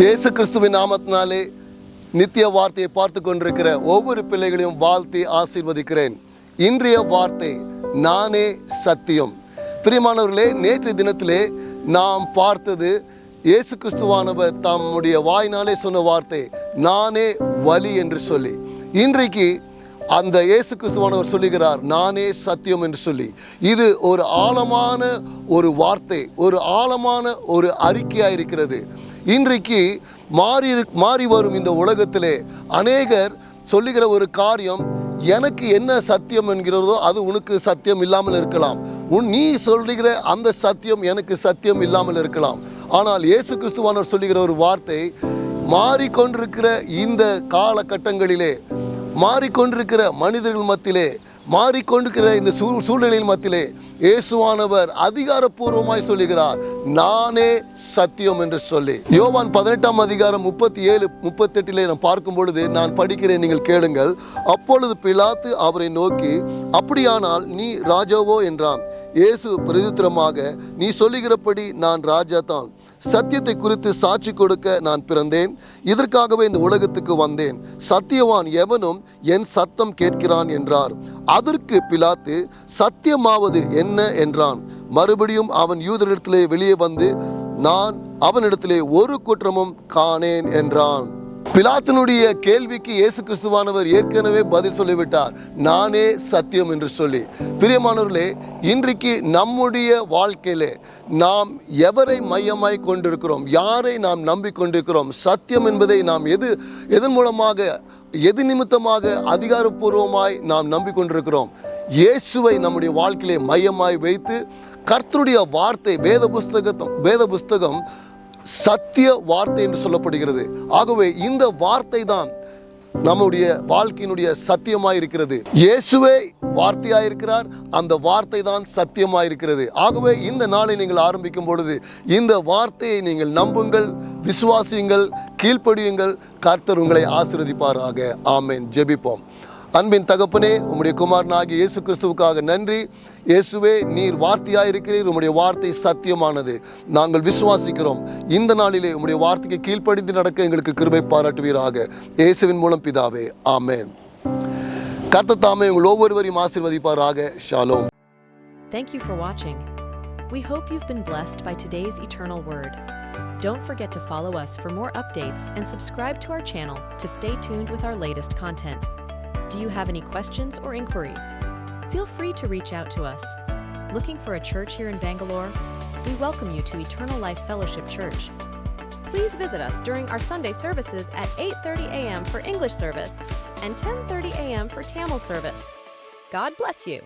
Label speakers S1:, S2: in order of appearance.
S1: இயேசு கிறிஸ்துவின் நாமத்தினாலே நித்திய வார்த்தையை பார்த்து கொண்டிருக்கிற ஒவ்வொரு பிள்ளைகளையும் வாழ்த்தி ஆசீர்வதிக்கிறேன். இன்றைய வார்த்தை நானே சத்தியம். பிரியமானவர்களே நேற்று தினத்திலே நாம் பார்த்தது இயேசு கிறிஸ்துவானவர் தம்முடைய வாயினாலே சொன்ன வார்த்தை நானே வலி என்று சொல்லி. இன்றைக்கு அந்த இயேசு கிறிஸ்துவானவர் சொல்லுகிறார் நானே சத்தியம் என்று சொல்லி. இது ஒரு ஆழமான ஒரு வார்த்தை ஒரு ஆழமான ஒரு அறிக்கையாக இருக்கிறது இன்றைக்கு மாறி மாறி வரும் இந்த உலகத்திலே அநேகர் சொல்லுகிற ஒரு காரியம் எனக்கு என்ன சத்தியம் என்கிறதோ அது உனக்கு சத்தியம் இல்லாமல் இருக்கலாம். உன் நீ சொல்லுகிற அந்த சத்தியம் எனக்கு சத்தியம் இல்லாமல் இருக்கலாம். ஆனால் இயேசு கிறிஸ்துவானவர் சொல்லுகிற ஒரு வார்த்தை மாறிக்கொண்டிருக்கிற இந்த காலகட்டங்களிலே மாறிக்கொண்டிருக்கிற மனிதர்கள் மத்தியிலே மாறிக்கொண்டிருக்கிற இந்த சூழ் சூழ்நிலையின் மத்தியிலே இயேசுவானவர் அதிகாரப்பூர்வமாய் சொல்லுகிறார் நானே சத்தியம் என்று சொல்லி. யோவான் பதினெட்டாம் அதிகாரம் முப்பத்தி ஏழு முப்பத்தெட்டிலே நான் பார்க்கும் பொழுது நான் படிக்கிறேன் நீங்கள் கேளுங்கள். அப்பொழுது பிலாத்து அவரை நோக்கி அப்படியானால் நீ ராஜாவோ? என்றான். இயேசு பிரதித்திரமாக நீ சொல்லுகிறபடி நான் ராஜா தான் சத்தியத்தை குறித்து சாட்சி கொடுக்க நான் பிறந்தேன். இதற்காகவே இந்த உலகத்துக்கு வந்தேன். சத்தியவான் எவனும் என் சத்தம் கேட்கிறான் என்றார். அதற்கு பிலாத்து சத்தியமாவது என்ன? என்றான். மறுபடியும் அவன் யூதரிடத்திலே வெளியே வந்து நான் அவனிடத்திலே ஒரு குற்றமும் காணேன் என்றான். பிலாத்தினுடைய கேள்விக்கு இயேசு கிறிஸ்துவானவர் ஏற்கனவே பதில் சொல்லிவிட்டார். நானே சத்தியம் என்று சொல்லி. பிரியமானவர்களே இன்றைக்கு நம்முடைய வாழ்க்கையிலே நாம் எவரை மையமாய் கொண்டிருக்கிறோம்? யாரை நாம் நம்பிக்கொண்டிருக்கிறோம்? சத்தியம் என்பதை நாம் எது எதன் மூலமாக எது நிமித்தமாக அதிகாரப்பூர்வமாய் நாம் நம்பிக்கொண்டிருக்கிறோம்? இயேசுவை நம்முடைய வாழ்க்கையிலே மையமாய் வைத்து கர்த்தருடைய வார்த்தை வேத புஸ்தகம் வேத புஸ்தகம் சத்திய வார்த்தை என்று சொல்லப்படுகிறது. ஆகவே இந்த வார்த்தை தான் நம்முடைய வாழ்க்கையினுடைய சத்தியமாய் இருக்கிறது இயேசுவே வார்த்தையாக இருக்கிறார் அந்த வார்த்தை தான் சத்தியமாய் இருக்கிறது ஆகவே இந்த நாளை நீங்கள் ஆரம்பிக்கும் பொழுது இந்த வார்த்தையை நீங்கள் நம்புங்கள் விசுவாசியுங்கள் கீழ்ப்படியுங்கள். கர்த்தர் உங்களை ஆசீர்வதிப்பாராக. ஆமேன். ஜெபிப்போம். அன்பின் தகப்பனே உம்முடைய குமாரனாகிய இயேசு கிறிஸ்துவுக்காக நன்றி. இயேசுவே நீர் வார்த்தையாக இருக்கிறீர் உம்முடைய வார்த்தை சத்தியமானது. நாங்கள் விசுவாசிக்கிறோம். இந்த நாளிலே உம்முடைய வார்த்தைக்கு கீழ்ப்படிந்து நடக்க எங்களுக்கு கிருபை பாராட்டுவீராக. இயேசுவின் மூலம் பிதாவே ஆமேன். கர்த்த தாமே உங்கள் ஒவ்வொருவரையும் ஆசிர்வதிப்பாராக. ஷாலோம்.
S2: Thank you for watching. We hope you've been blessed by today's eternal word. Don't forget to follow us for more updates and subscribe to our channel to stay tuned with our latest content. Do you have any questions or inquiries? Feel free to reach out to us. Looking for a church here in Bangalore? We welcome you to Eternal Life Fellowship Church. Please visit us during our Sunday services at 8:30 a.m. for English service and 10:30 a.m. for Tamil service. God bless you.